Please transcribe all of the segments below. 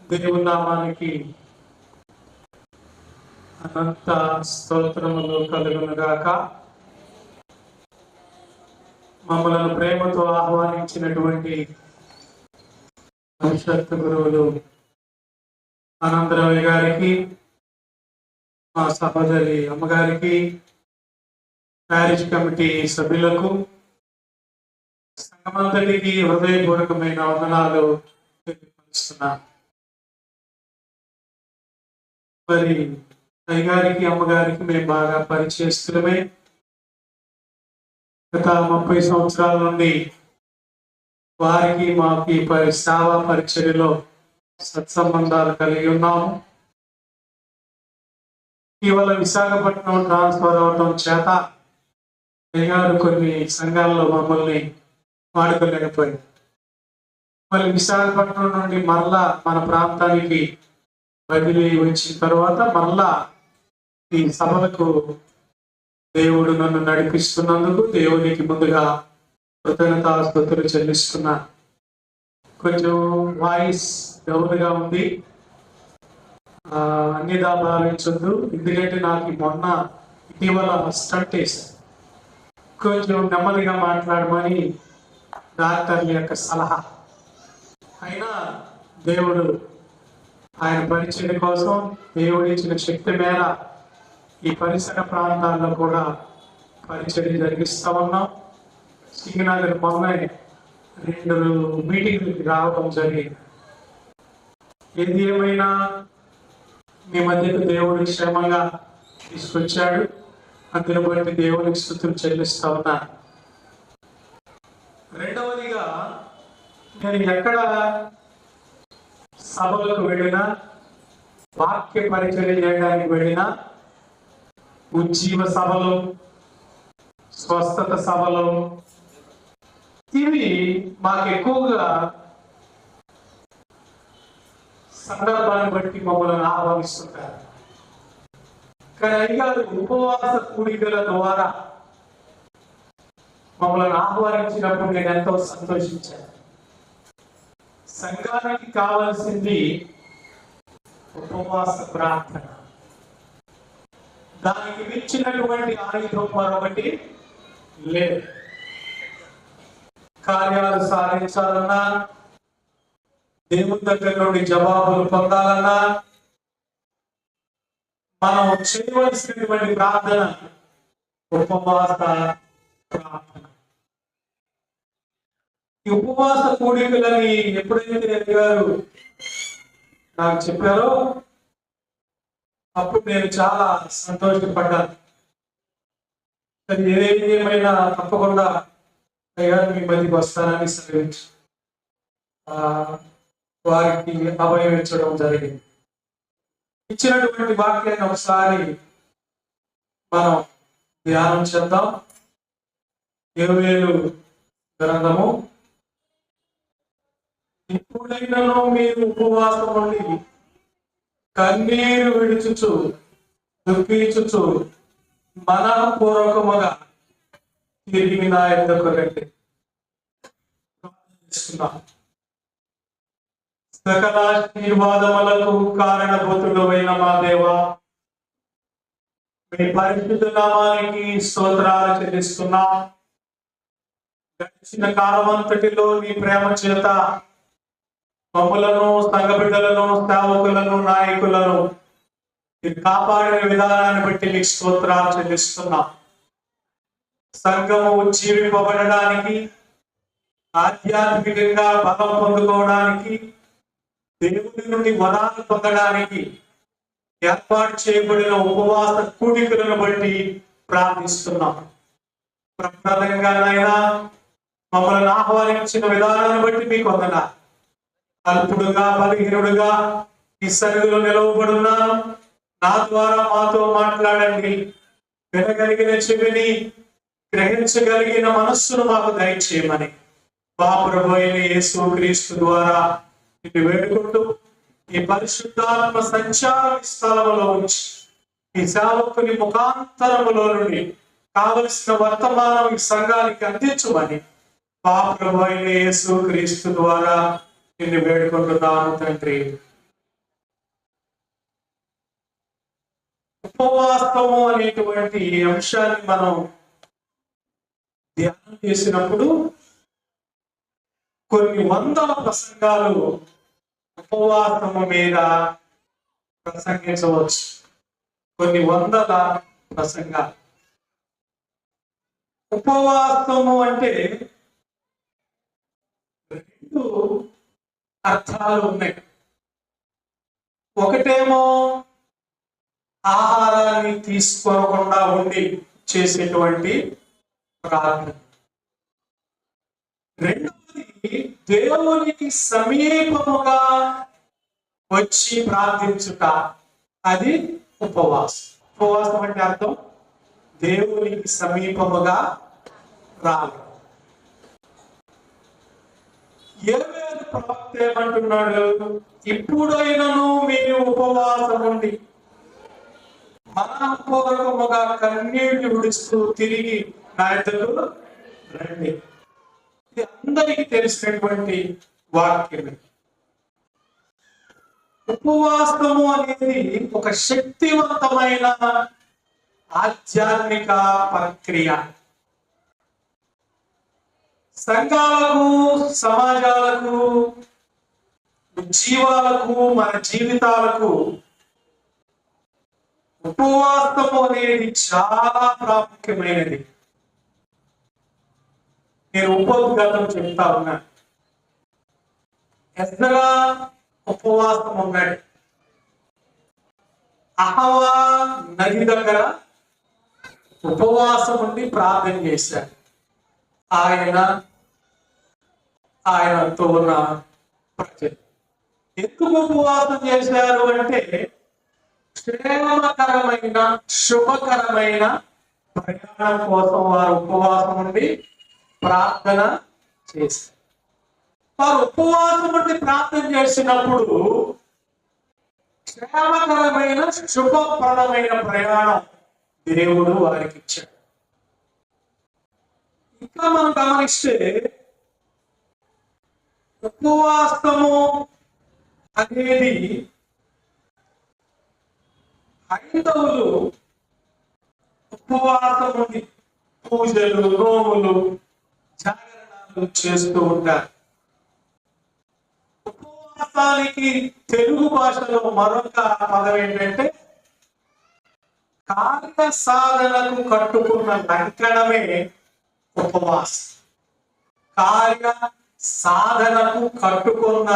దేవుని నామానికి అనంత స్తోత్రములు కలుగునుగాక మమ్మలను ప్రేమతో ఆహ్వానించినటువంటి భవిష్యత్తు గురువులు అనంతరవి గారికి మా సహోదరి అమ్మగారికి ప్యారిష్ కమిటీ సభ్యులకు సంఘమంతటికి హృదయపూర్వకమైన వందనాలు తెలియపరుస్తున్నాను మరి అయ్యగారికి అమ్మగారికి మేము బాగా పరిచయస్తులమే గత ముప్పై సంవత్సరాల నుండి వారికి మాకు ఈ పరి సేవా పరిచర్యలో సత్సంబంధాలు కలిగి ఉన్నాము. ఇటీవల విశాఖపట్నం ట్రాన్స్ఫర్ అవడం చేత అయ్యగారు కొన్ని సంఘాల్లో మమ్మల్ని వాడుకోలేకపోయింది మళ్ళీ విశాఖపట్నం నుండి మరలా మన ప్రాంతానికి బదిలీ వచ్చిన తర్వాత మరలా ఈ సభలకు దేవుడు నన్ను నడిపిస్తున్నందుకు దేవునికి ముందుగా కృతజ్ఞతాస్తుతులు చెల్లిస్తున్నా. కొంచెం వాయిస్ డౌన్గా ఉంది. అన్ని అన్నిదా భావించొద్దు. ఎందుకంటే నాకు మొన్న ఇటీవల స్టంట్ కొంచెం నెమ్మదిగా మాట్లాడమని డాక్టర్ల యొక్క సలహా. అయినా దేవుడు ఆయన పరిచయం కోసం దేవుడు ఇచ్చిన శక్తి మేర ఈ పరిసర ప్రాంతాల్లో కూడా పరిచయం జరిగిస్తా ఉన్నాం. సింగనగర్ మొన్న రెండు మీటింగ్లకి రావడం జరిగింది. ఏది ఏమైనా మీ మధ్యకు దేవుడు క్షేమంగా తీసుకొచ్చాడు. అందుని బట్టి దేవునికి స్థుతులు చెల్లిస్తా ఉన్నాను. నేను ఎక్కడ సభలకు వెళ్ళినా వాక్య పరిచయం చేయడానికి వెళ్ళినా ఉజ్జీవ సభలు స్వస్థత సభలు ఇవి మాకు ఎక్కువగా సందర్భాన్ని బట్టి మమ్మల్ని ఆహ్వానిస్తుంటారు. కానీ అయ్యారు ఉపవాస కూడికల ద్వారా మమ్మల్ని ఆహ్వానించినప్పుడు నేను ఎంతో సంతోషించాను. సంఘానికి కావాల్సింది ఉపవాస ప్రార్థన. దానికి మించినటువంటి ఆయుధం మరొకటి లేదు. కార్యాలు సాధించాలన్నా దేవుని దగ్గర నుండి జవాబులు పొందాలన్నా మనం చేయవలసినటువంటి ప్రార్థన ఉపవాస ప్రార్థన. ఉపవాస కూడికలని ఎప్పుడైతే గారు నాకు చెప్పారో అప్పుడు నేను చాలా సంతోషపడ్డాను. సరే ఏదేది ఏమైనా తప్పకుండా అయ్యా మీ మధ్యకి వస్తానని సెలవించి ఆ, వారికి అభయం ఇచ్చడం జరిగింది. ఇచ్చినటువంటి వాక్యాన్ని ఒకసారి మనం ధ్యానం చేద్దాం. వేలు గ్రంథము? ఎప్పుడైనాను మీరు ఉపవాసం ఉండి కన్నీరు విడుచుచు దుఃఖించుచు మనపూర్వకముగా తిరిగి నా ఎందుకు రండి. సకల ఆశీర్వాదములకు కారణభూతుడు అయిన మా దేవ మీ పరిశుద్ధ నామానికి స్తోత్రాలు చెల్లిస్తున్నా. గడిచిన కాలమంతటిలో నీ ప్రేమ చేత మమ్మలను సంఘ బిడ్డలను సేవకులను నాయకులను కాపాడిన విధానాన్ని బట్టి మీకు స్తోత్రాలు చెల్లిస్తున్నాం. సంఘము జీవింపబడడానికి ఆధ్యాత్మికంగా బలం పొందుకోవడానికి దేవుని నుండి వరాలు పొందడానికి ఏర్పాటు చేయబడిన ఉపవాస కూడికలను బట్టి ప్రార్థిస్తున్నాం. ప్రప్రదంగానైనా మమ్మల్ని ఆహ్వానించిన విధానాన్ని బట్టి మీకు వందనాలు. అల్పుడుగా బలహీనుడుగా ఈ సన్నిధిలో నిలవబడున్నాను నా ద్వారా మాతో మాట్లాడండి. వినగలిగిన చెవిని గ్రహించగలిగిన మనస్సును మాకు దయచేయమని. మా ప్రభు అయిన యేసు క్రీస్తు ద్వారా ఇది వేడుకుంటూ ఈ పరిశుద్ధాత్మ సంచార స్థలములో ఉంచి ఈ సేవకుని ముఖాంతరములో నుండి కావలసిన వర్తమానం ఈ సంఘానికి అందించమని మా ప్రభు అయిన యేసు క్రీస్తు ద్వారా నిన్ను వేడుకుంటున్నాను తండ్రి. ఉపవాసము అనేటువంటి అంశాన్ని మనం ధ్యానం చేసినప్పుడు కొన్ని వందల ప్రసంగాలు ఉపవాసము మీద ప్రసంగించవచ్చు. కొన్ని వందల ప్రసంగాలు. ఉపవాసము అంటే రెండు అర్థాలు ఉన్నాయి. ఒకటేమో ఆహారాన్ని తీసుకోకుండా ఉండి చేసేటువంటి ప్రార్థన. రెండవది దేవునికి సమీపముగా వచ్చి ప్రార్థించుట. అది ఉపవాసం. ఉపవాసం అంటే అర్థం? దేవునికి సమీపముగా రావడం. ఏవేది ప్రవక్త ఏమంటున్నాడు ఇప్పుడైనను మీరు ఉపవాసం ఉండి మనపూర్వకముగా కన్నీళ్ళు విడుస్తూ తిరిగి నా ఇద్దరు రండి. ఇది అందరికీ తెలిసినటువంటి వాక్యమే. ఉపవాసము అనేది ఒక శక్తివంతమైన ఆధ్యాత్మిక ప్రక్రియ. సంఘాలకు సమాజాలకు జీవాలకు మన జీవితాలకు ఉపవాసం అనేది చాలా ప్రాముఖ్యమైనది. నేను ఉపోద్ఘాతం చెప్తా ఉన్నా. ఎస్దరా ఉపవాసం ఉన్నాడు అహవా నది దగ్గర ఉపవాసం ఉండి ప్రార్థన చేశాడు. ఆయన ఆయనతో ఉన్న ప్రజలు ఎందుకు ఉపవాసం చేశారు అంటే క్షేమకరమైన శుభకరమైన ప్రయాణం కోసం వారు ఉపవాసం ఉండి ప్రార్థన చేశారు. వారు ఉపవాసం ఉండి ప్రార్థన చేసినప్పుడు క్షేమకరమైన శుభప్రదమైన ప్రయాణం దేవుడు వారికి ఇచ్చాడు. ఇంకా మనం గమనిస్తే ఉపవాసము అనేది హైందవులు ఉపవాసం పూజలు నోములు జాగరణాలు చేస్తూ ఉంటారు. ఉపవాసానికి తెలుగు భాషలో మరొక పదం ఏంటంటే కార్య సాధనకు కట్టుకున్న లంకణమే ఉపవాసం. కార్య సాధనకు కట్టుకున్న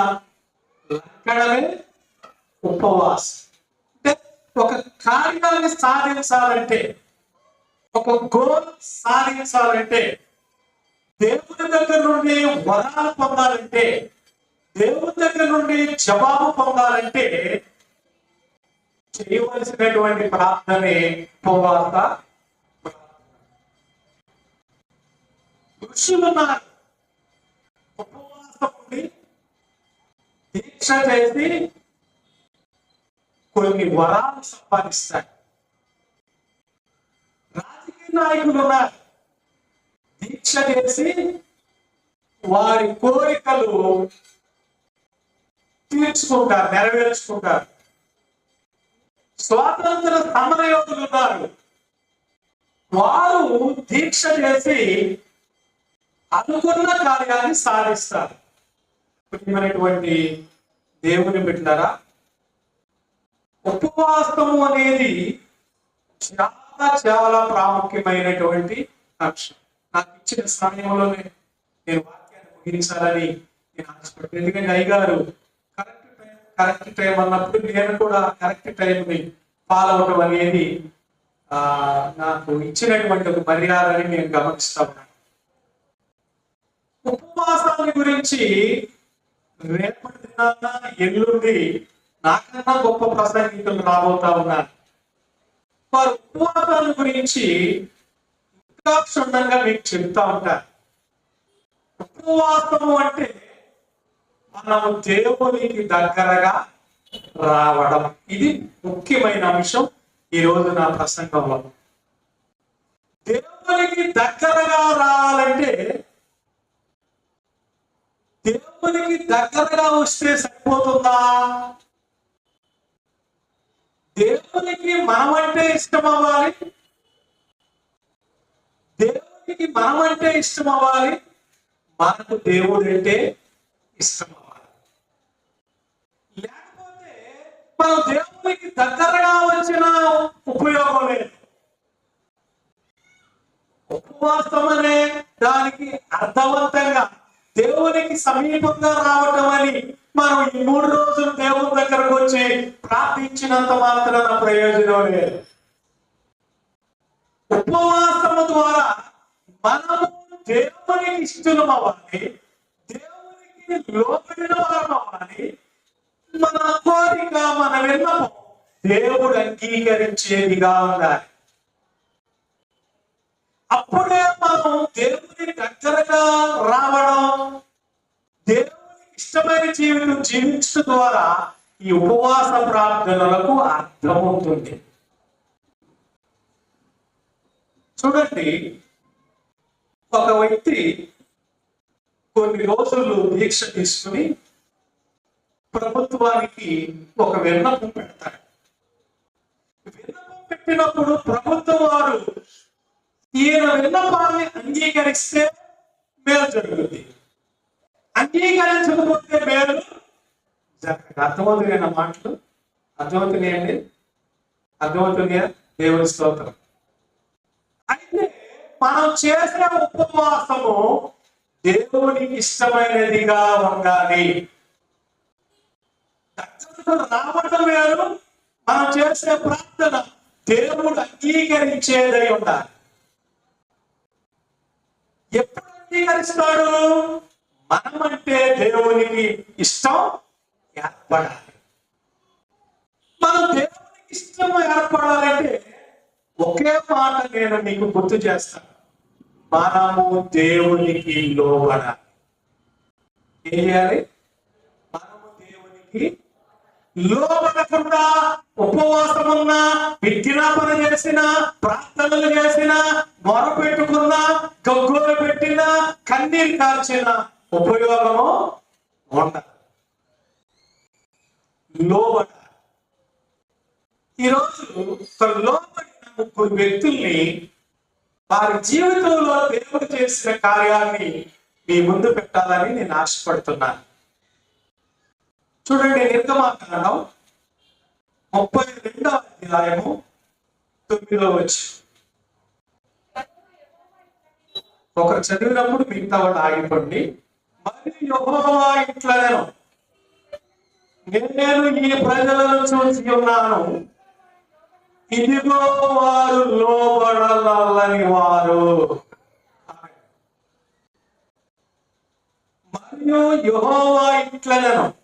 లంకణమే ఉపవాసం. అంటే ఒక కార్యాన్ని సాధించాలంటే ఒక గోల్ సాధించాలంటే దేవుని దగ్గర నుండి వరాలు పొందాలంటే దేవుని దగ్గర నుండి జవాబు పొందాలంటే చేయవలసినటువంటి ప్రార్థనే ఉపవాస ఋషులున్నారు ఉండి దీక్ష చేసి కొన్ని వరాలు సంపాదిస్తాడు రాజకీయ నాయకులు ఉన్నారు. దీక్ష చేసి వారి కోరికలు తీర్చుకుంటారు నెరవేర్చుకుంటారు. స్వాతంత్ర సమరయోధులు ఉన్నారు. వారు దీక్ష చేసి అనుకున్న కార్యాన్ని సాధిస్తారు. ప్రియమైనటువంటి దేవుని బిడ్డలారా ఉపవాసము అనేది చాలా చాలా ప్రాముఖ్యమైనటువంటి అంశం. నాకు ఇచ్చిన సమయంలోనే నేను వాక్యాన్ని ముగించాలని నేను ఆశపడుతున్నాను ఎందుకంటే అయ్యగారు కరెక్ట్ టైం కరెక్ట్ టైం అన్నప్పుడు నేను కూడా కరెక్ట్ టైంని ఫాలో అవడం అనేది నాకు ఇచ్చినటువంటి ఒక మర్యాదని నేను గమనిస్తా ఉన్నాను. ఉపవాసాన్ని గురించి రేపటి దినాన ఎల్లుండి నాకన్నా గొప్ప ప్రసంగికులు రాబోతా ఉన్నారు. వారు ఉపవాసాల గురించి ఇంకా క్షుణ్ణంగా మీకు చెప్తా ఉంటారు. ఉపవాసము అంటే మనం దేవునికి దగ్గరగా రావడం. ఇది ముఖ్యమైన అంశం ఈ రోజు నా ప్రసంగంలో. దేవునికి దగ్గరగా రావాలంటే దేవునికి దగ్గరగా వస్తే సరిపోతుందా? దేవునికి మనమంటే ఇష్టం అవ్వాలి దేవునికి మనమంటే ఇష్టం అవ్వాలి మనకు దేవుడు అంటే ఇష్టం అవ్వాలి లేకపోతే మనం దేవునికి దగ్గరగా వచ్చిన ఉపయోగం లేదు. ఉపవాసం అనే దానికి అర్థవంతంగా దేవునికి సమీపంగా రావటం అని మనం ఈ మూడు రోజులు దేవుని దగ్గరకు వచ్చి ప్రార్థించినంత మాత్రాన ప్రయోజనం లేదు. ఉపవాసము ద్వారా మనము దేవునికి ఇష్టం అవ్వాలి దేవునికి లోబడిన వారం అవ్వాలి. మన కోరిక మన విన్నపం దేవుడు అంగీకరించేదిగా ఉండాలి. అప్పుడే దేవుని దగ్గరగా రావడం దేవుని ఇష్టమైన జీవితం జీవించడం ద్వారా ఈ ఉపవాస ప్రార్థనలకు అర్థం ఉంటుంది. చూడండి ఒక వ్యక్తి కొన్ని రోజులు దీక్ష తీసుకుని ప్రభుత్వానికి ఒక విన్నపం పెడతాడు. విన్నపం పెట్టినప్పుడు ప్రభుత్వం వారు ఈయన విన్నపాన్ని అంగీకరిస్తే మేలు జరుగుతుంది. అంగీకరించకపోతే మేలు జరగదు. మాటలు అర్థమవుతున్నాయండి అర్థమవుతున్నాయా దేవుని స్తోత్రం. అయితే మనం చేసిన ఉపవాసము దేవునికి ఇష్టమైనదిగా ఉండాలి. దగ్గరకు రావడం వేరు మనం చేసే ప్రార్థన దేవుడు అంగీకరించేదై ఉండాలి. ఎప్పుడు అంగీకరిస్తాడు? మనమంటే దేవునికి ఇష్టం ఏర్పడాలి. మనం దేవునికి ఇష్టం ఏర్పడాలంటే ఒకే మాట నేను మీకు గుర్తు చేస్తాను. మనము దేవునికి లోబడాలి. ఏం చేయాలి? మనము దేవునికి లోబడకుండా ఉపవాసం ఉన్నా విజ్ఞాపన చేసిన ప్రార్థనలు చేసిన మొర పెట్టుకున్నా గగ్గోలు పెట్టిన కన్నీరు కార్చిన ఉపయోగము ఉండదు. లోబడ. ఈరోజు లోబడిన ముగ్గురు వ్యక్తుల్ని వారి జీవితంలో దేవుడు చేసిన కార్యాన్ని మీ ముందు పెట్టాలని నేను ఆశపడుతున్నాను. చూడండి నిర్గమాకాండం ముప్పై రెండవ అధ్యాయము తొమ్మిదో వచ్చి ఒకరు చదివినప్పుడు మిగతా వాళ్ళు ఆగిపోండి. మరి యెహోవా ఇట్లా నేను ఈ ప్రజలను చూసి ఉన్నాను. ఇదిగో వారు లోపడాలని వారు. మరియు యెహోవా ఇట్లనను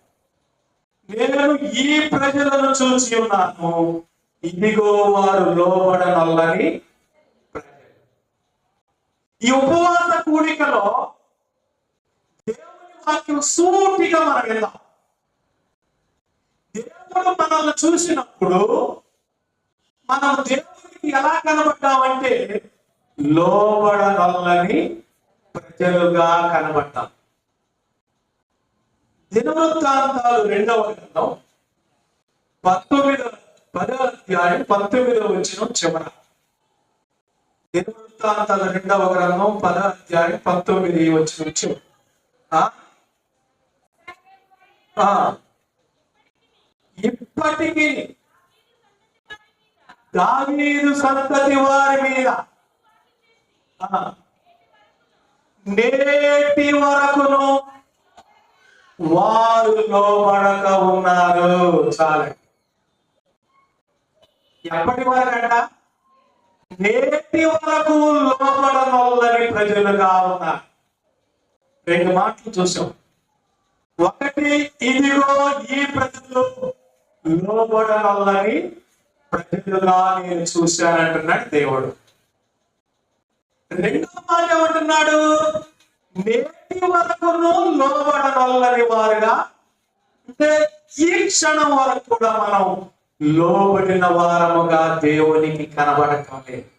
నేను ఈ ప్రజలను చూసి ఉన్నాను. ఇదిగో వారు లోబడనల్లని ప్రజలు. ఈ ఉపవాస కూడికలో దేవుని వాక్యం సూటిగా మనం విందాం దేవుడు మనల్ని చూసినప్పుడు మనం దేవునికి ఎలా కనబడ్డామంటే లోబడనల్లని ప్రజలుగా కనబడ్డాం. దినవృత్తాంతాలు రెండవ గ్రంథం పంతొమ్మిదవ పదవ అధ్యాయం పంతొమ్మిదవ వచ్చిన చివర దినవృత్తాంతాల రెండవ గ్రంథం పద అధ్యాయం పంతొమ్మిది వచ్చిన చివర ఇప్పటికీ దావీదు సంతతి వారి మీద నేటి వరకును వారు లోబడక ఉన్నారు. చాలండి. ఎప్పటి వరకంట? నేటి వరకు లోబడనొల్లని ప్రజలుగా ఉన్నారు. రెండు మాటలు చూసాం. ఒకటి ఇదిగో ఈ ప్రజలు లోబడనొల్లని ప్రజలుగా నేను చూశానంటున్నాడు దేవుడు. రెండో మాట ఏమంటున్నాడు? నేటి వరకును లోబడనొల్లని వారుగా అంటే ఈ క్షణం వరకు కూడా మనం లోబడిన వారముగా దేవునికి కనబడటం లేదు.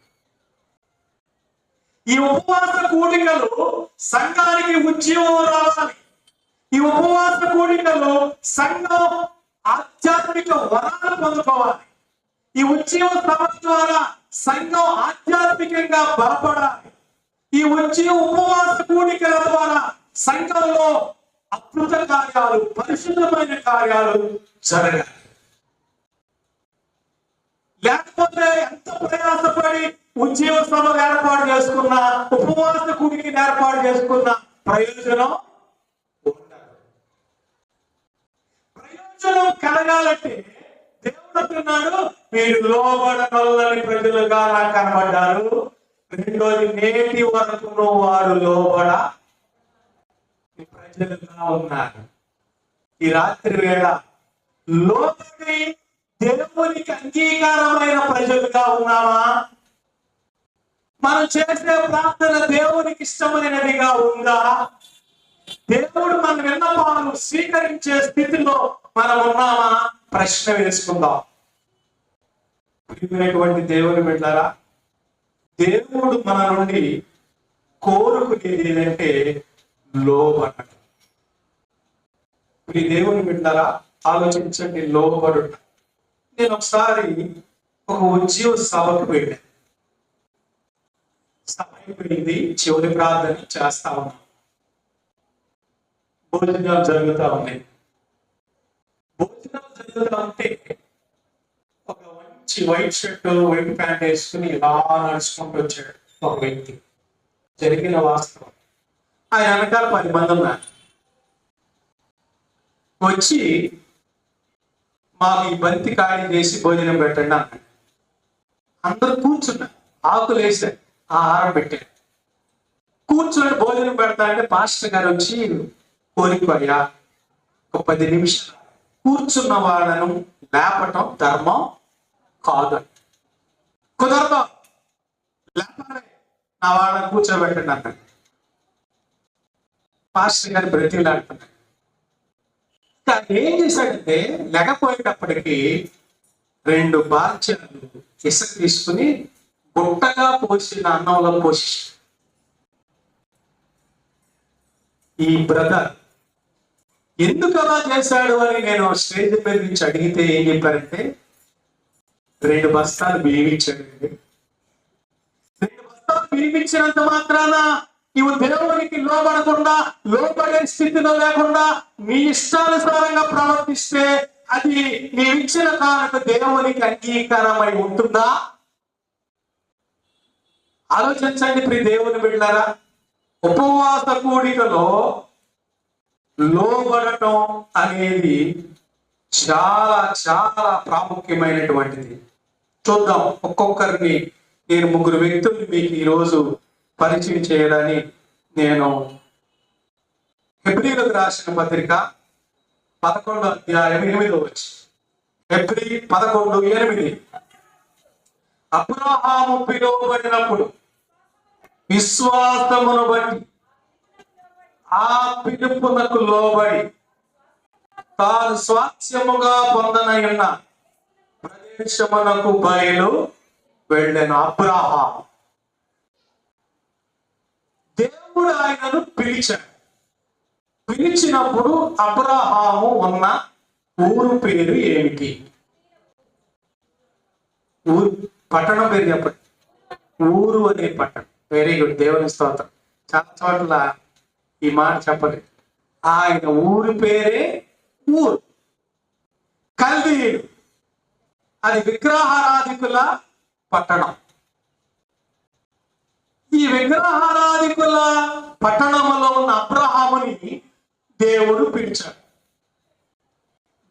ఈ ఉపవాస కూడికలు సంఘానికి ఉద్యమం రావాలి. ఈ ఉపవాస కూడికలు సంఘం ఆధ్యాత్మిక వరాలు పొందుకోవాలి. ఈ ఉద్యమ సభ ద్వారా సంఘం ఆధ్యాత్మికంగా బలపడాలి. ఈ వచ్చే ఉపవాస కూడికల ద్వారా సంఘంలో అద్భుత కార్యాలు పరిశుద్ధమైన కార్యాలు జరగాలి. లేకపోతే ఎంత ప్రయాసపడి ఉద్యోగ సభలు ఏర్పాటు చేసుకున్నా ఉపవాస కూడికి ఏర్పాటు చేసుకున్న ప్రయోజనం ప్రయోజనం కలగాలంటే దేవుడు అంటున్నాడు మీరు లోబడనొల్లని ప్రజలుగా నాకు కనబడ్డారు. రెండోది నేటి వరకు వారు లోబడ ప్రజలుగా ఉన్నారు. ఈ రాత్రి వేళ లోబడి దేవునికి అంగీకారమైన ప్రజలుగా ఉన్నామా? మనం చేసే ప్రార్థన దేవునికి ఇష్టమైనదిగా ఉందా? దేవుడు మన విన్నపాలను స్వీకరించే స్థితిలో మనం ఉన్నామా? ప్రశ్న వేసుకుందాం. దేవుని పెట్టారా దేవుడు మన నుండి కోరుకునేది ఏంటంటే లోబడటం. మీ దేవుని వింటారా ఆలోచించండి లోబడు నేను ఒకసారి ఒక ఉద్యోగ సభకు వెళ్ళాను. సభ అయిపోయింది చివరి ప్రార్థన చేస్తా ఉన్నాం భోజనాలు జరుగుతూ ఉన్నాయి. భోజనాలు జరుగుతూ ఉంటే మంచి వైట్ షర్ట్ వైట్ ప్యాంట్ వేసుకుని ఇలా నడుచుకుంటూ వచ్చాడు ఒక వ్యక్తి. జరిగిన వాస్తవం. ఆయన వెనకాల పది మంది ఉన్నారు. వచ్చి మాకు ఈ బంతి ఖాళీ చేసి భోజనం పెట్టండి అన్నాడు. అందరూ కూర్చున్నారు. ఆకులు వేసారు ఆహారం పెట్టారు. కూర్చొని భోజనం పెడతా అంటే పాస్టర్ గారు వచ్చి కోరిపోయా ఒక పది నిమిషాలు కూర్చున్న వాళ్ళను లేపటం ధర్మం కాదు. కుదరదు. లేపాలి నా వాళ్ళని కూర్చోబెట్టండి అన్నాడు పాస్టర్ గారు బ్రతిలాడుతున్నాడు కానీ ఏం చేశాడంటే లెగపోయేటప్పటికి రెండు బాల్చాలు ఇసుక తీసుకుని గుట్టగా పోసిన అన్నంలో పోసి ఈ బ్రదర్ ఎందుకు అలా చేశాడు అని నేను స్టేజ్ మీద నుంచి అడిగితే ఏం చెప్పారంటే రెండు బస్తాలు బియ్యం ఇచ్చాడండి రెండు బస్తాలు బియ్యం ఇచ్చినంత మాత్రాన నీవు దేవునికి లోబడకుండా లోబడే స్థితిలో లేకుండా నీ ఇష్టానుసారంగా ప్రవర్తిస్తే అది నీవు ఇచ్చిన కారణకు దేవునికి అంగీకారమై ఉంటుందా? ఆలోచించండి ప్రి దేవుని బిడ్డారా ఉపవాస కూడికలో లోబడటం అనేది చాలా చాలా ప్రాముఖ్యమైనటువంటిది. చూద్దాం. ఒక్కొక్కరిని నేను ముగ్గురు వ్యక్తుల్ని మీకు ఈరోజు పరిచయం చేయడాన్ని నేను హెబ్రిలకు రాసిన పత్రిక పదకొండు అధ్యాయం ఎనిమిది వచ్చి హెబ్రి పదకొండు ఎనిమిది. అబ్రహాము పిలువబడినప్పుడు విశ్వాసమును బట్టి ఆ పిలుపునకు లోబడి తాను స్వాస్యముగా పొందనయున్న దేశమునకు బయలు వెళ్ళిన అబ్రాహా దేవుడు ఆయనను పిలిచాడు. పిలిచినప్పుడు అబ్రహాము ఉన్న ఊరు పేరు ఏమిటి? ఊరు పట్టణం పేరు చెప్పండి. ఊరు అనే పట్టణం. వెరీ గుడ్ దేవుని స్తోత్రం. చాలా చోట్ల ఈ మాట చెప్పండి ఆయన ఊరి పేరే ఊరు. కల్దీయుడు అది విగ్రహారాధికుల పట్టణం. ఈ విగ్రహారాధికుల పట్టణంలో ఉన్న అబ్రహాముని దేవుడు పిలిచాడు.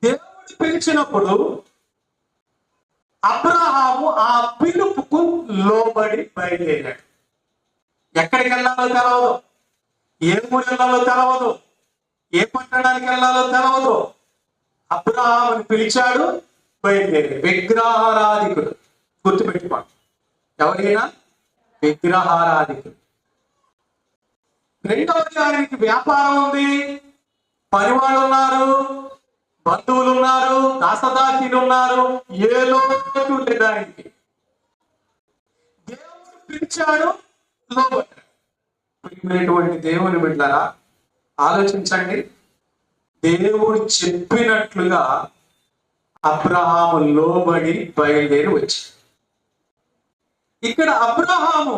దేవుడు పిలిచినప్పుడు అబ్రహాము ఆ పిలుపుకు లోబడి బయలుదేరాడు. ఎక్కడికి వెళ్ళాలో తెలవదు. ఏ ఊరు వెళ్ళాలో తెలవదు. ఏ పట్టణానికి వెళ్ళాలో తెలవదు. అబ్రహాముని పిలిచాడు. బయలుదేరి విగ్రహారాధికుడు. గుర్తుపెట్టుకోండి. ఎవరైనా విగ్రహారాధికుడు. రెండవది ఆయనకి వ్యాపారం ఉంది. పనివాళ్ళు ఉన్నారు బంధువులు ఉన్నారు దాసదాసీలు ఉన్నారు ఏ లోటు లేదు ఆయనకి దేవుడు పిలిచాడు లోబడ్డాడు. దేవుని బిడ్డారా ఆలోచించండి. దేవుడు చెప్పినట్లుగా అబ్రహాము లోబడి బయలుదేరి వచ్చి. ఇక్కడ అబ్రహాము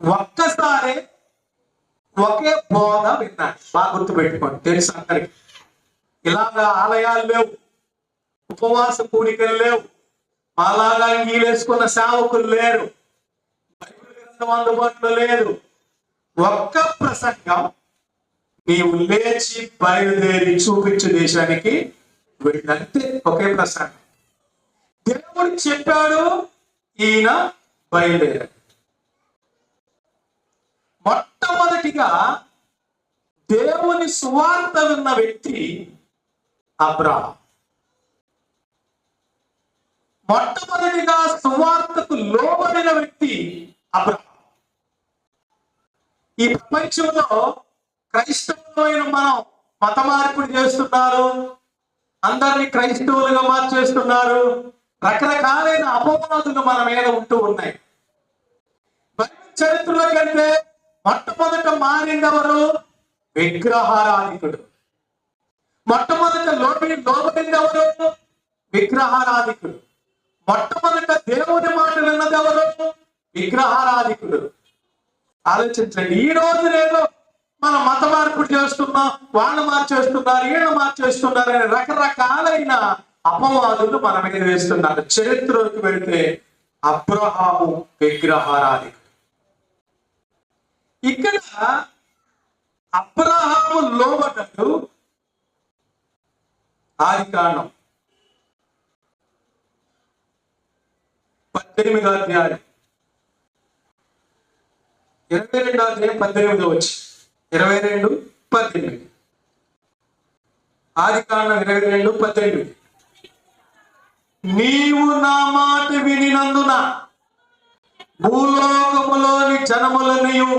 ఒక్కసారే ఒకే బోధ విన్నాడు. బాగా గుర్తుపెట్టుకోండి తెలుసు అందరికి. ఇలాగా ఆలయాలు లేవు ఉపవాస కూడికలు లేవు మాలాగా అంగీలేసుకున్న సేవకులు లేరు బైబిల్ గ్రంథం అందుబాటులో లేదు. ఒక్క ప్రసంగం నీవు లేచి బయలుదేరి చూపించు దేశానికి వెళ్ళంతే ఒకే ప్రశ్న దేవుడు చెప్పాడు ఈయన బయలుదేరాడు. మొట్టమొదటిగా దేవుని సువార్త విన్న వ్యక్తి అబ్రాహం. మొట్టమొదటిగా సువార్తకు లోబడిన వ్యక్తి అబ్రహం. ఈ ప్రపంచంలో క్రైస్తవులైన మనం మత మార్పిడి చేస్తున్నారు అందరినీ క్రైస్తవులుగా మార్చేస్తున్నారు. రకరకాలైన అపవాదులు మన మీద ఉంటూ ఉన్నాయి. బైబిల్ చరిత్రలో కంటే మొట్టమొదట మారిందెవరు విగ్రహారాధికుడు. మొట్టమొదట లోబడి లోబడిందెవరు విగ్రహారాధికుడు. మొట్టమొదట దేవుని మాట విన్నదెవరు? విగ్రహారాధికుడు. ఆలోచించండి. ఈ రోజు నేను మన మత మార్పులు చేస్తున్నాం వాళ్ళు మార్చేస్తున్నారు వీళ్ళు మార్చేస్తున్నారు అని రకరకాలైన అపవాదులు మన మీద వేస్తున్నారు. చరిత్రలోకి వెళితే అబ్రహాము విగ్రహారాధి ఇక్కడ అబ్రహాము లోబడ్డట్టు ఆది కారణం పద్దెనిమిదో అధ్యాయం. ఇరవై రెండో అధ్యాయం పద్దెనిమిదో వచ్చి ఇరవై రెండు పద్దెనిమిది. ఆది కాండం ఇరవై రెండు పద్దెనిమిది. నీవు నా మాట వినినందున భూలోకములోని జనములనియు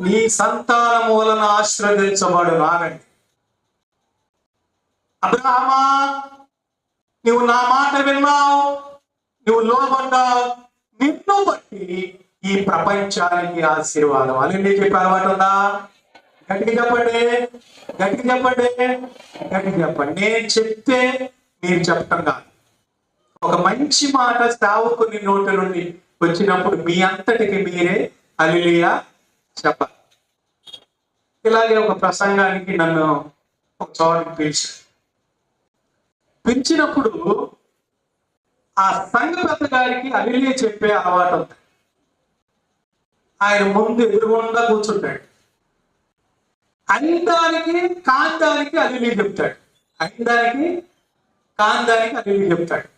నీ సంతానము వలన ఆశ్రదించబడు నానండి అబ్రహమా నువ్వు నా మాట విన్నావు నువ్వు లోబడ్డావు నిన్ను బట్టి ఈ ప్రపంచానికి ఆశీర్వాదం. అల్లి చెప్పే అలవాటు ఉందా? గట్టిగా చెప్పండి. గట్టిగా చెప్పండి. గట్టిగా చెప్పండి. నేను చెప్తే మీరు చెప్పటం కాదు. ఒక మంచి మాట సేవకుని నోటి నుండి వచ్చినప్పుడు మీ అంతటికి మీరే అలిలియా చెప్పాలి. ఇలాగే ఒక ప్రసంగానికి నన్ను ఒక చోటకి పిలిచారు. పిలిచినప్పుడు ఆ సంఘ పెద్ద గారికి అలిలియ చెప్పే అలవాటు ఉంది. ఆయన ముందు ఎదురుగుండా కూర్చుంటాడు. అయిందానికి కాందానికి అల్లి చెప్తాడు. అయిందానికి కాందానికి అల్లి చెప్తాడు.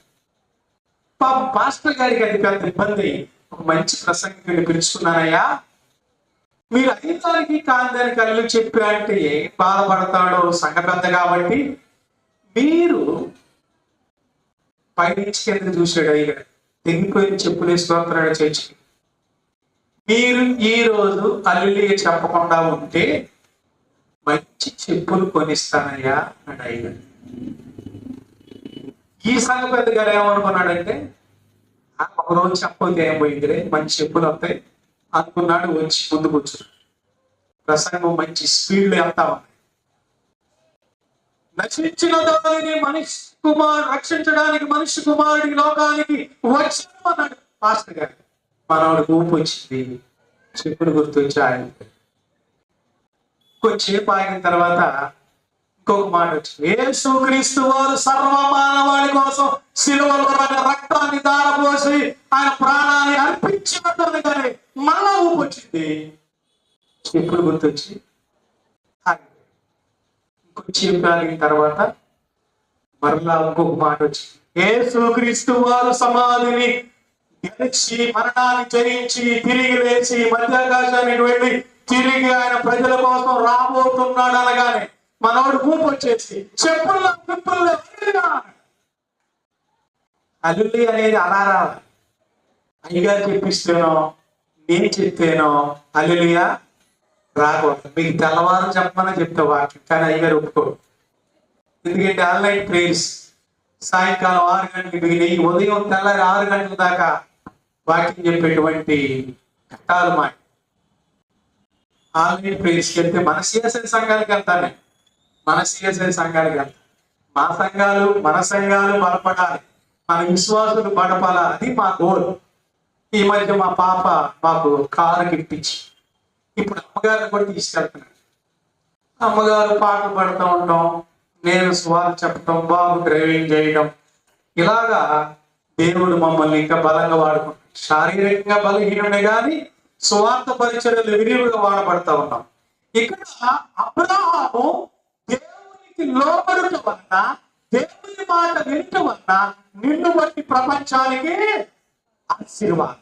పాపం పాస్టర్ గారికి అది పెద్ద ఇబ్బంది. ఒక మంచి ప్రసంగికుడిని పిలుచుకున్నానయ్యా మీరు అయిందానికి కాందానికి అల్లు చెప్పా అంటే బాధపడతాడో సంఘ పెద్ద కాబట్టి మీరు పైనుంచి కింద చూశాడు అయ్యాడు తెగిపోయిన చెప్పులు వేసుకుంటున్నాడు చర్చికి మీరు ఈ రోజు అల్లి చెప్పకుండా ఉంటే మంచి చెప్పులు కొనిస్తానయ్యా అని అయ్యాడు ఈ సంఘ పెద్ద గారు ఏమనుకున్నాడంటే ఒక రోజు చెప్పకపోతే ఏం మంచి చెప్పులు వస్తాయి. అనుకున్నాడు వచ్చి ముందు కూర్చున్నాడు. ప్రసంగం మంచి స్పీడ్ వెళ్తా ఉంది. నశించిన దానిని మనిషి కుమార్ రక్షించడానికి మనిషి కుమారుడికి లోకానికి వచ్చాను అన్నాడు మాస్టర్ గారు. మనవాడికి ఊపు వచ్చింది చెప్పుడు గుర్తొచ్చి ఆయన కొంచెంసేపు ఆగిన తర్వాత ఇంకొక మాట వచ్చింది. యేసుక్రీస్తు వారు సర్వ మానవాళి కోసం సిలువలో ఆయన రక్తాన్ని దారపోసి ఆయన ప్రాణాన్ని అర్పించినట్టుంది కానీ మళ్ళా ఊపు వచ్చింది చెప్పుడు గుర్తొచ్చి ఆగిపోయాడు. ఆగిన తర్వాత మరలా ఇంకొక మాట వచ్చింది. యేసుక్రీస్తు వారు సమాధిని గెలిచి మరణాన్ని జయించి తిరిగి లేచి మధ్యాకాశానికి వెళ్ళి తిరిగి ఆయన ప్రజల కోసం రాబోతున్నాడు అనగానే మనవాడు కూపు వచ్చేసి చెప్పుల్లో పిప్పుల్లో అల్లుల్లి అనేది అలా రావాలి అయ్యగారు చెప్పిస్తేనో నేను చెప్తేనో అల్లులియా రాకూడదు. మీకు తెల్లవారు చెప్పమని చెప్తా వాక్యం కానీ అయ్యగారు ఒప్పుకో ఎందుకంటే ఆన్లైన్ ప్రేయర్స్ సాయంకాలం ఆరు గంటలకు మిగిలి ఉదయం తెల్లారి ఆరు గంటల దాకా వాక్యం చెప్పేటువంటి చట్టాలు మా ఆన్లైన్ ప్రేయర్స్కి వెళ్తే మన సిఎస్ఐ సంఘాలకు వెళ్తాను మన సిఎస్ఐ సంఘాలకు వెళ్తాను మా సంఘాలు మన సంఘాలు బలపడాలి. మన విశ్వాసులు బలపడాలి. అది మా గోల్. ఈ మధ్య మా పాప మాకు కారు ఇప్పించి ఇప్పుడు అమ్మగారిని కూడా తీసుకెళ్తున్నాను అమ్మగారు పాటలు పడుతూ ఉంటాం. నేను స్వార్థ చెప్పటం బాబు డ్రైవింగ్ చేయడం ఇలాగా దేవుడు మమ్మల్ని ఇంకా బలంగా వాడుకుంటాం శారీరకంగా బలహీనుడే కానీ స్వార్థ పరిచర్యలు విరివిగా వాడబడతా ఉన్నాం. ఇక్కడ అబ్రహాము దేవునికి లోబడటం వలన దేవుని మాట వినటం వలన నిన్ను బట్టి ప్రపంచానికి ఆశీర్వాదం.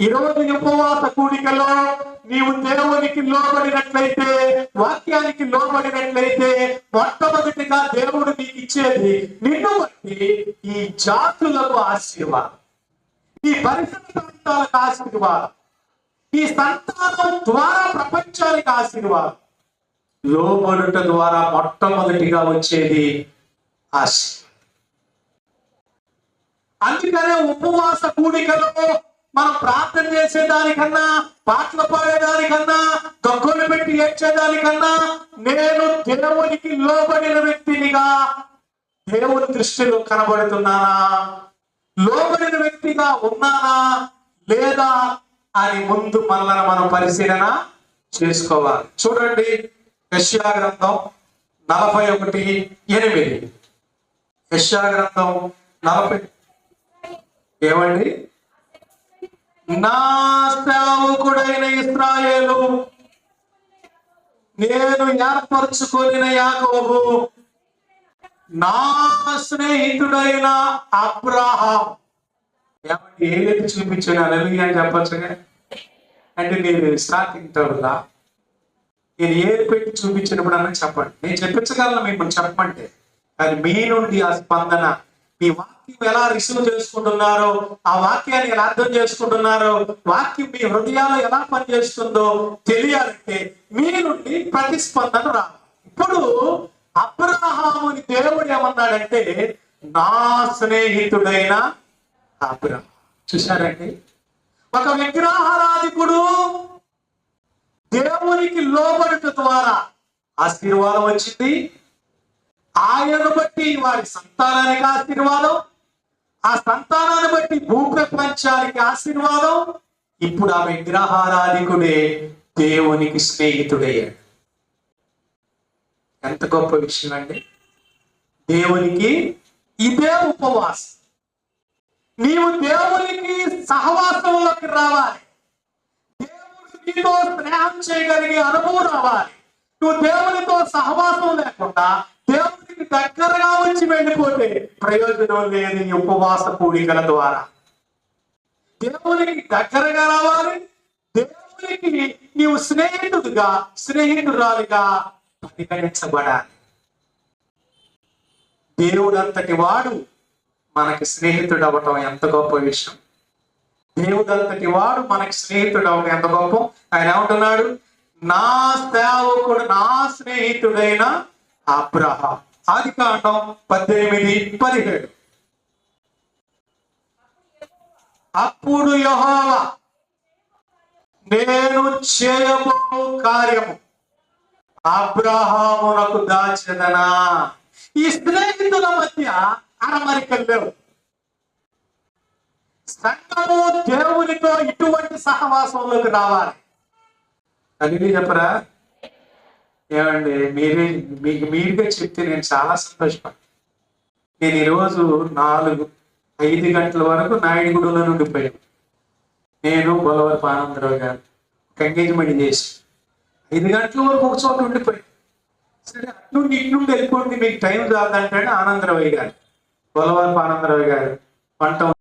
ఈరోజు ఉపవాస కూడికలో నీవు దేవునికి లోబడినట్లయితే వాక్యానికి లోబడినట్లయితే మొట్టమొదటిగా దేవుడు నీకు ఇచ్చేది నిన్ను బట్టి ఈ జాతులకు ఆశీర్వాదం. ఈ పరిసర ఆశీర్వాదం. ఈ సంతానం ద్వారా ప్రపంచానికి ఆశీర్వాదం. లోబడుట ద్వారా మొట్టమొదటిగా వచ్చేది ఆశీర్వాదం అందుకనే ఉపవాస కూడికలో మనం ప్రార్థన చేసేదానికన్నా పాటలు పాడేదానికన్నా దొంగలు పెట్టి ఏడ్చేదానికన్నా నేను దేవునికి లోబడిన వ్యక్తినిగా దేవుని దృష్టిలో కనబడుతున్నానా? లోబడిన వ్యక్తిగా ఉన్నానా లేదా అని ముందు మనల్ని మనం పరిశీలన చేసుకోవాలి. చూడండి యశ్యా గ్రంథం నలభై ఒకటి ఎనిమిది. యశ్యా గ్రంథం నలభై ఏమండి? నా సేవకుడైన ఇస్రాయేలు నేను ఏర్పరచుకొనిన యాకోబు నా స్నేహితుడైన అబ్రహాం. ఏమండి ఏదైతే చూపించాడు? అలలు అని చెప్పచ్చుగా. అంటే మీరు స్టార్టింగ్ నేను ఏది పెట్టి చూపించినప్పుడు అన్న చెప్పండి. నేను చెప్పించగలను మిమ్మల్ని చెప్పండి. కానీ మీ నుండి ఆ స్పందన మీ వాక్యం ఎలా రిసీవ్ చేసుకుంటున్నారో ఆ వాక్యాన్ని ఎలా అర్థం చేసుకుంటున్నారో వాక్యం మీ హృదయాలు ఎలా పనిచేస్తుందో తెలియాలంటే మీ నుండి ప్రతిస్పందన రా ఇప్పుడు అబ్రహాముని దేవుడు ఏమన్నాడంటే నా స్నేహితుడైన అబ్రహం. చూశారండి? ఒక విగ్రహారాధికుడు దేవునికి లోబడట ద్వారా ఆశీర్వాదం వచ్చింది. ఆయనను బట్టి వారి సంతానానికి ఆశీర్వాదం ఆ సంతానాన్ని బట్టి భూప్రపంచానికి ఆశీర్వాదం. ఇప్పుడు ఆ విగ్రహారాధికుడే దేవునికి స్నేహితుడయ్యాడు. ఎంత గొప్ప విషయం అండి? దేవునికి ఇదే ఉపవాసం. నీవు దేవునికి సహవాసంలోకి రావాలి. దేవుడు నీతో స్నేహం చేయగలిగే అనుభవం రావాలి. నువ్వు దేవునితో సహవాసం లేకుండా దేవునికి దగ్గరగా వచ్చి వెళ్ళిపోతే ప్రయోజనం లేదు ఈ ఉపవాస పూడికల ద్వారా. దేవునికి దగ్గరగా రావాలి. దేవునికి నీవు స్నేహితుడిగా స్నేహితురాలిగా పరిగణించబడాలి దేవుడు అంతటి వాడు మనకి స్నేహితుడు అవ్వటం ఎంత గొప్ప విషయం. దేవుడు అంతటి వాడు మనకి స్నేహితుడు అవ్వటం ఎంత గొప్ప. ఆయన ఏమంటున్నాడు? నా సేవకుడు నా స్నేహితుడైన అబ్రహ ఆది కాండం పద్దెనిమిది పదిహేడు. అప్పుడు యెహోవా నేను చేయబో కార్యము. అబ్రహామునకు దాచెదనా ఈ స్నేహితుల మధ్య అరమరికలు లేవు. సంఘము దేవునితో ఇటువంటి సహవాసంలోకి రావాలి. అది చెప్పరా? ఏమండి మీరే మీకు మీరుగా చెప్తే నేను చాలా సంతోషపడ్డా నేను ఈరోజు నాలుగు ఐదు గంటల వరకు నాయుడుగూడలో ఉండిపోయాను నేను బొలవరపు ఆనందరావు గారు ఒక ఎంగేజ్మెంట్ చేసి ఐదు గంటల వరకు ఒక చోట ఉండిపోయాను సరే అటు నుండి ఇటు నుండి వెళ్ళిపోండి మీకు టైం చాలదంటే ఆనందరావు గారు. బొలవరపు ఆనందరావు గారు. పంట